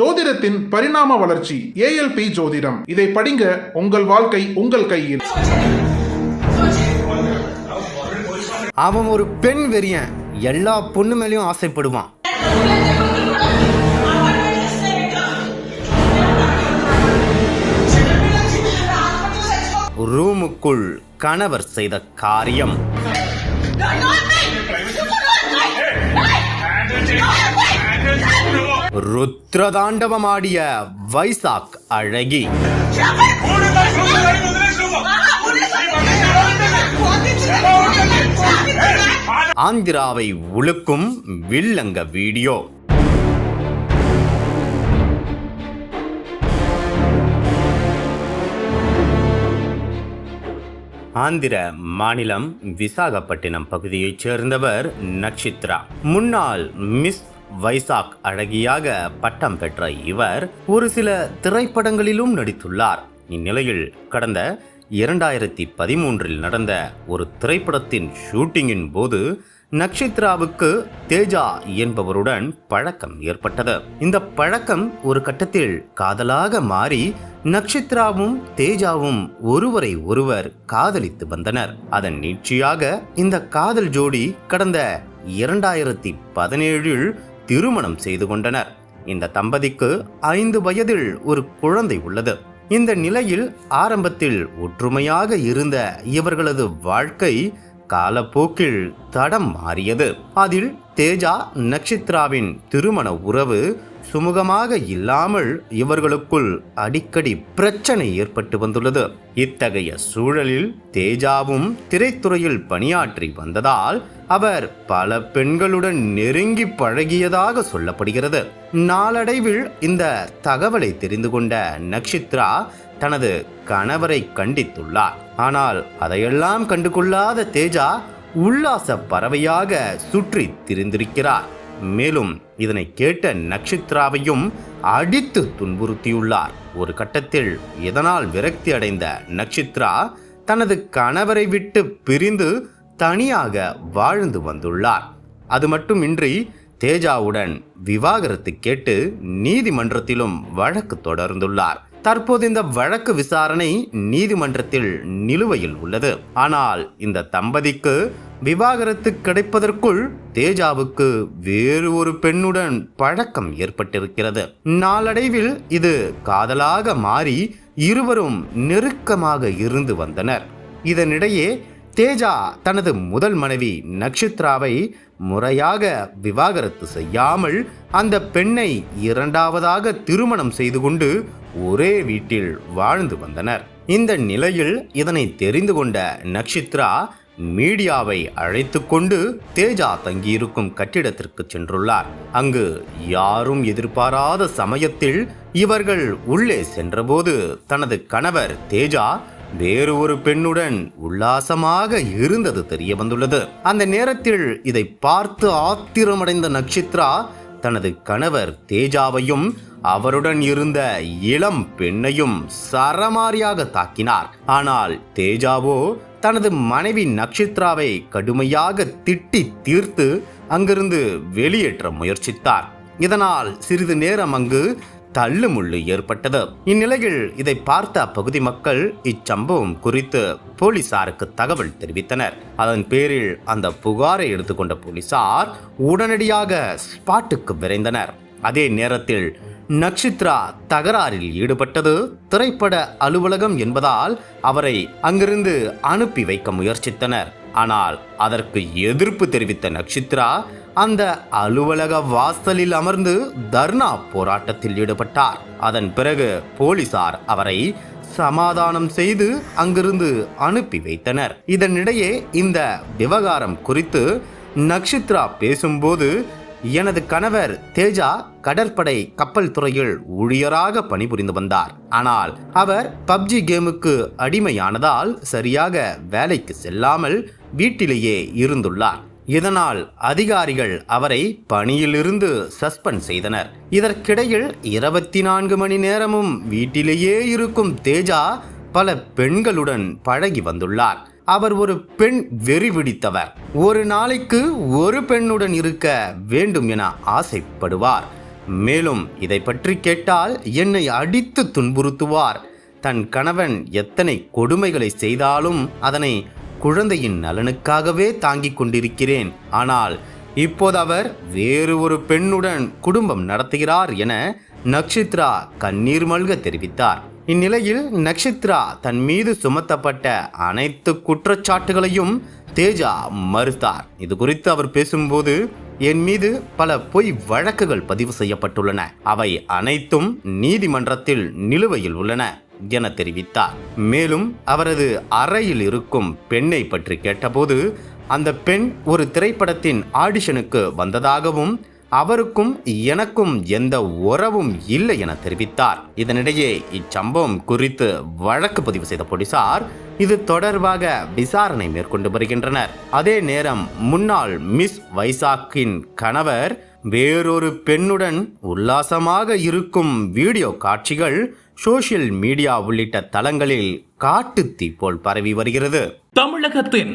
ஜோதிடத்தின் பரிணாம வளர்ச்சி ஏஎல்பி ஜோதிடம். இதை படிங்க உங்கள் வாழ்க்கை உங்கள் கையில். அவன் ஒரு பெண் வெறியன். எல்லா பொண்ணு மேலேயும் ஆசைப்படுவான். ரூமுக்குள் கணவர் செய்த காரியம். ருத்ரதாண்டவமாடிய வைசாக் அழகி. ஆந்திராவை உழுக்கும் வில்லங்க வீடியோ. ஆந்திர மாநிலம் விசாகப்பட்டினம் பகுதியைச் சேர்ந்தவர் நட்சித்ரா முன்னாள் மிஸ் வைசாக் அழகியாக பட்டம் பெற்ற இவர் ஒரு சில திரைப்படங்களிலும் நடித்துள்ளார். இந்நிலையில் கடந்த இரண்டாயிரத்தி பதிமூன்றில் நடந்த ஒரு திரைப்படத்தின் ஷூட்டிங்கின் போது நக்ஷத்ராவுக்கு தேஜா என்பவருடன் பழக்கம் ஏற்பட்டது. இந்த பழக்கம் ஒரு கட்டத்தில் காதலாக மாறி நக்ஷத்ராவும் தேஜாவும் ஒருவரை ஒருவர் காதலித்து வந்தனர். அதன் நீட்சியாக இந்த காதல் ஜோடி கடந்த இரண்டாயிரத்தி பதினேழில் திருமணம் செய்து கொண்டனர். இந்த தம்பதிக்கு ஐந்து வயதில் ஒரு குழந்தை உள்ளது. இந்த நிலையில் ஆரம்பத்தில் ஒற்றுமையாக இருந்த இவர்களது வாழ்க்கை காலப்போக்கில் தடம் மாறியது. அதில் தேஜா நட்சத்திராவின் திருமண உறவு சுமூகமாக இல்லாமல் இவர்களுக்குள் அடிக்கடி பிரச்சனை ஏற்பட்டு வந்துள்ளது. இத்தகைய சூழலில் தேஜாவும் திரைத்துறையில் பணியாற்றி வந்ததால் அவர் பல பெண்களுடன் நெருங்கி பழகியதாக சொல்லப்படுகிறது. நாளடைவில் இந்த தகவலை தெரிந்து கொண்ட நக்ஷித்ரா தனது கணவரை கண்டித்துள்ளார். ஆனால் அதையெல்லாம் கண்டுகொள்ளாத தேஜா உல்லாச பறவையாக சுற்றி திரிந்திருக்கிறார். மேலும் இதனை கேட்ட நக்ஷித்ராவையும் அடித்து துன்புறுத்தியுள்ளார். ஒரு கட்டத்தில் இதனால் விரக்தி அடைந்த நக்ஷித்ரா தனது கணவரை விட்டு பிரிந்து தனியாக வாழ்ந்து வந்துள்ளார். அது மட்டுமின்றி தேஜாவுடன் விவாகரத்து கேட்டு நீதிமன்றத்திலும் வழக்கு தொடர்ந்துள்ளார். தற்போது இந்த வழக்கு விசாரணை நீதிமன்றத்தில் நிலுவையில் உள்ளது. ஆனால் இந்த தம்பதிக்கு விவாகரத்து கிடைப்பதற்குள் தேஜாவுக்கு வேறு ஒரு பெண்ணுடன் பழக்கம் ஏற்பட்டிருக்கிறது. நாளடைவில் இது காதலாக மாறி இருவரும் நெருக்கமாக இருந்து வந்தனர். இதனிடையே தேஜா தனது முதல் மனைவி நக்ஷத்ராவை முறையாக விவாகரத்து செய்யாமல் அந்த பெண்ணை இரண்டாவதாக திருமணம் செய்து கொண்டு ஒரே வீட்டில் வாழ்ந்து வந்தனர். இந்த நிலையில் இதனை தெரிந்து கொண்ட நக்ஷித்ரா மீடியாவை அழைத்து கொண்டு தேஜா தங்கியிருக்கும் கட்டிடத்திற்கு சென்றுள்ளார். அங்கு யாரும் எதிர்பாராத சமயத்தில் இவர்கள் உள்ளே சென்றபோது தனது கணவர் தேஜா வேறு ஒரு பெண்ணுடன் உல்லாசமாக இருந்தது தெரிய வந்துள்ளது. அந்த நேரத்தில் இதை பார்த்து ஆத்திரமடைந்த நட்சத்திரா தனது கணவர் தேஜாவையும் அவருடன் இருந்த இளம் பெண்ணையும் சரமாரியாக தாக்கினார். ஆனால் தேஜாவோ தனது மனைவி நக்ஷத்ராவை கடுமையாக திட்டி தீர்த்து அங்கிருந்து வெளியேற்ற முயற்சித்தார். இதனால் சிறிது நேரம் அங்கு தள்ளுமுள்ளு ஏற்பட்டது. இந்நிலையில் இதை பார்த்த அப்பகுதி மக்கள் இச்சம்பவம் குறித்து போலீசாருக்கு தகவல் தெரிவித்தனர். அதன் பேரில் அந்த புகாரை எடுத்துக்கொண்ட போலீசார் உடனடியாக ஸ்பாட்டுக்கு விரைந்தனர். அதே நேரத்தில் நக்ஷித்ரா தகராறில் ஈடுபட்டது. திரைப்பட அலுவலகம் என்பதால் அவரை அங்கிருந்து அனுப்பி வைக்க முயற்சித்தனர். ஆனால் அதற்கு எதிர்ப்பு தெரிவித்த நக்ஷித்ரா அந்த அலுவலக வாசலில் அமர்ந்து தர்ணா போராட்டத்தில் ஈடுபட்டார். அதன் பிறகு போலீசார் அவரை சமாதானம் செய்து அங்கிருந்து அனுப்பி வைத்தனர். இதனிடையே இந்த விவகாரம் குறித்து நக்ஷித்ரா பேசும்போது எனது கணவர் தேஜா கடற்படை கப்பல் துறையில் ஊழியராக பணிபுரிந்து வந்தார். ஆனால் அவர் பப்ஜி கேமுக்கு அடிமையானதால் சரியாக வேலைக்கு செல்லாமல் வீட்டிலேயே இருந்துள்ளார். இதனால் அதிகாரிகள் அவரை பணியிலிருந்து சஸ்பெண்ட் செய்தனர். இதற்கிடையில் இருபத்தி நான்கு மணி நேரமும் வீட்டிலேயே இருக்கும் தேஜா பல பெண்களுடன் பழகி வந்துள்ளார். அவர் ஒரு பெண் வெறி பிடித்தவர். ஒரு நாளைக்கு ஒரு பெண்ணுடன் இருக்க வேண்டும் என ஆசைப்படுவார். மேலும் இதை பற்றி கேட்டால் என்னை அடித்து துன்புறுத்துவார். தன் கணவன் எத்தனை கொடுமைகளை செய்தாலும் அதனை குழந்தையின் நலனுக்காகவே தாங்கிக் கொண்டிருக்கிறேன். ஆனால் இப்போது அவர் வேறு ஒரு பெண்ணுடன் குடும்பம் நடத்துகிறார் என நக்ஷித்ரா கண்ணீர் மல்க தெரிவித்தார். இந்நிலையில் நக்ஷத்ரா தன் மீது சுமத்தப்பட்ட அனைத்து குற்றச்சாட்டுகளையும் தேஜா மறுத்தார். இது குறித்து அவர் பேசும்போது என் மீது பல பொய் வழக்குகள் பதிவு செய்யப்பட்டுள்ளன. அவை அனைத்தும் நீதிமன்றத்தில் நிலுவையில் உள்ளன என தெரிவித்தார். மேலும் அவரது அறையில் இருக்கும் பெண்ணை பற்றி கேட்டபோது அந்த பெண் ஒரு திரைப்படத்தின் ஆடிஷனுக்கு வந்ததாகவும் அவருக்கும் எனக்கும் எந்த உறவும் இல்லை என தெரிவித்தார். இதனிடையே இச்சம்பவம் குறித்து வழக்கு பதிவு செய்த போலீசார் இது தொடர்பாக விசாரணை மேற்கொண்டு வருகின்றனர். அதே நேரம் முன்னாள் மிஸ் வைசாக்கின் கணவர் வேறொரு பெண்ணுடன் உல்லாசமாக இருக்கும் வீடியோ காட்சிகள் சோஷியல் மீடியா உள்ளிட்ட தளங்களில் காட்டுத்தீ போல் பரவி வருகிறது. தமிழகத்தின்